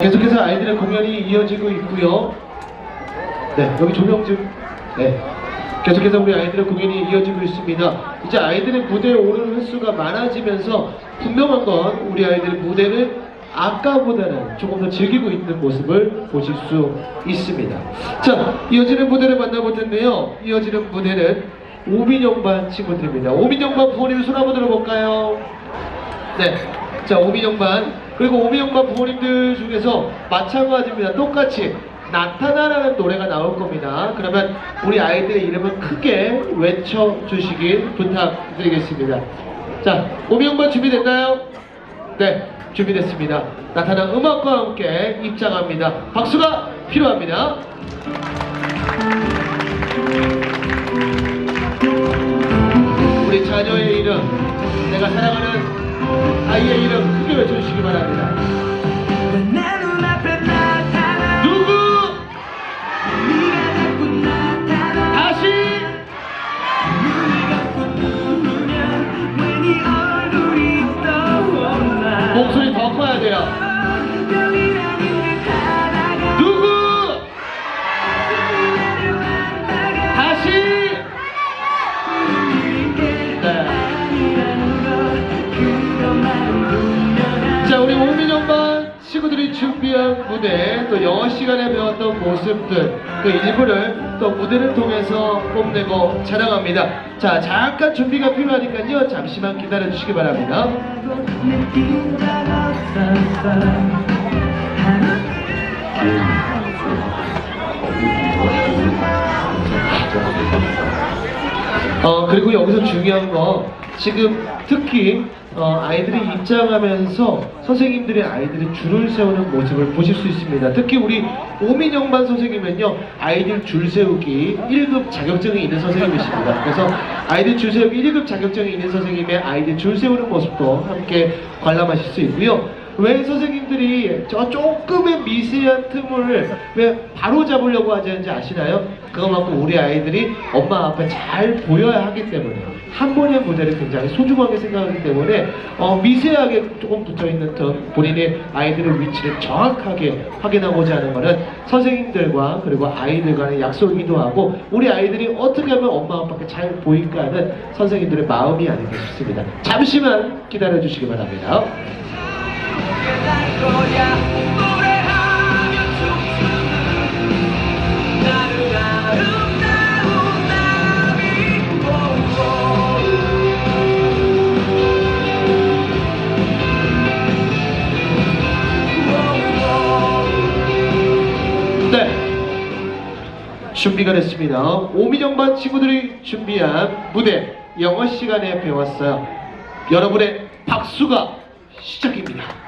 계속해서 아이들의 공연이 이어지고 있고요. 네, 여기 조명 좀. 네. 계속해서 우리 아이들의 공연이 이어지고 있습니다. 이제 아이들의 무대에 오르는 횟수가 많아지면서 분명한 건 우리 아이들의 무대를 아까보다는 조금 더 즐기고 있는 모습을 보실 수 있습니다. 자, 이어지는 무대를 만나볼 텐데요. 이어지는 무대는 오민영반 친구들입니다. 오민영반 부모님 손 한번 들어볼까요? 네. 자, 오민영반. 그리고 오민영반 부모님들 중에서 마찬가지입니다. 똑같이 나타나라는 노래가 나올 겁니다. 그러면 우리 아이들의 이름을 크게 외쳐주시길 부탁드리겠습니다. 자, 오민영반 준비됐나요? 네, 준비됐습니다. 나타난 음악과 함께 입장합니다. 박수가 필요합니다. 우리 자녀의 이름, 내가 사랑하는 크 자, 우리 오민영반 친구들이 준비한 무대, 또 영어 시간에 배웠던 모습들, 그 일부를 또 무대를 통해서 뽐내고 자랑합니다. 자, 잠깐 준비가 필요하니까요. 잠시만 기다려 주시기 바랍니다. 느 어 어, 그리고 여기서 중요한 거, 지금 특히 어, 아이들이 입장하면서 선생님들이 아이들이 줄을 세우는 모습을 보실 수 있습니다. 특히 우리 오민영반 선생님은요, 아이들 줄 세우기 1급 자격증이 있는 선생님이십니다. 그래서 아이들 줄 세우기 1급 자격증이 있는 선생님의 아이들 줄 세우는 모습도 함께 관람하실 수 있고요. 왜 선생님들이 저 조금의 미세한 틈을 왜 바로 잡으려고 하는지 아시나요? 그것만큼 우리 아이들이 엄마 아빠 잘 보여야 하기 때문에 한 번의 무대를 굉장히 소중하게 생각하기 때문에 어, 미세하게 조금 붙어있는 틈 본인의 아이들의 위치를 정확하게 확인하고자 하는 것은 선생님들과 그리고 아이들 간의 약속이기도 하고 우리 아이들이 어떻게 하면 엄마 아빠께 잘 보일까 하는 선생님들의 마음이 아닐까 싶습니다. 잠시만 기다려 주시기 바랍니다. 준비가 됐습니다. 오민영반 친구들이 준비한 무대 영어 시간에 배웠어요. 여러분의 박수가 시작입니다.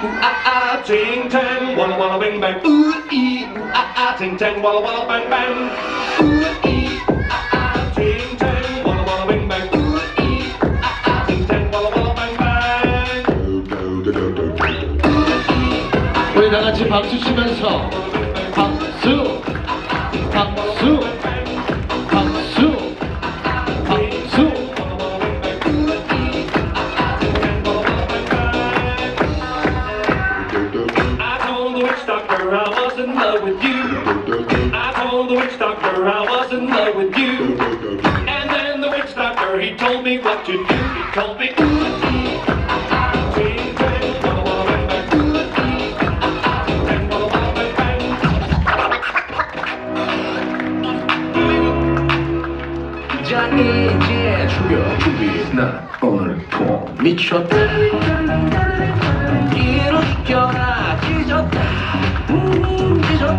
Ooh ee ooh ah ah ting tang walla walla bang bang. Ooh ee ooh ah ah ting tang walla walla bang bang. Ooh ee ooh ah ah ting tang walla walla bang bang. Ooh ee ooh ah ah ting tang walla walla bang bang. Do, do, do, do, do, do, do. 우리 다 같이 박수 치면서 박수, 자 이제 출격 준비. 난 오늘 폼 미쳤다. 일어나라. 찢었다. 음, 찢었다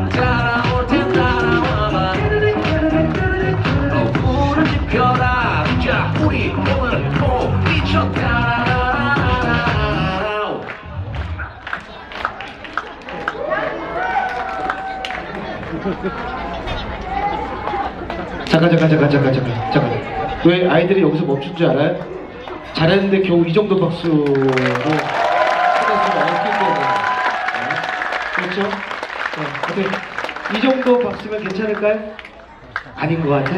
잠깐 잠깐 잠깐 잠깐 잠깐 잠깐 왜 아이들이 여기서 멈춘 줄 알아요? 잘했는데 겨우 이 정도 박수로. 그렇죠? 네. 어때? 이 정도 박수면 괜찮을까요? 아닌 것 같아?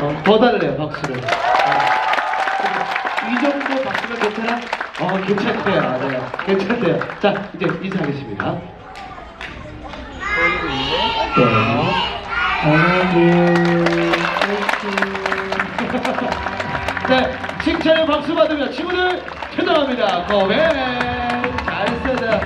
어, 더 달래요 박수를 네. 이 정도 박수면 괜찮아? 어 괜찮대요 네. 괜찮대요 자 이제 인사하겠습니다 네, 칭찬의 박수 받으며 친구들 퇴장합니다. 고백 잘했어요.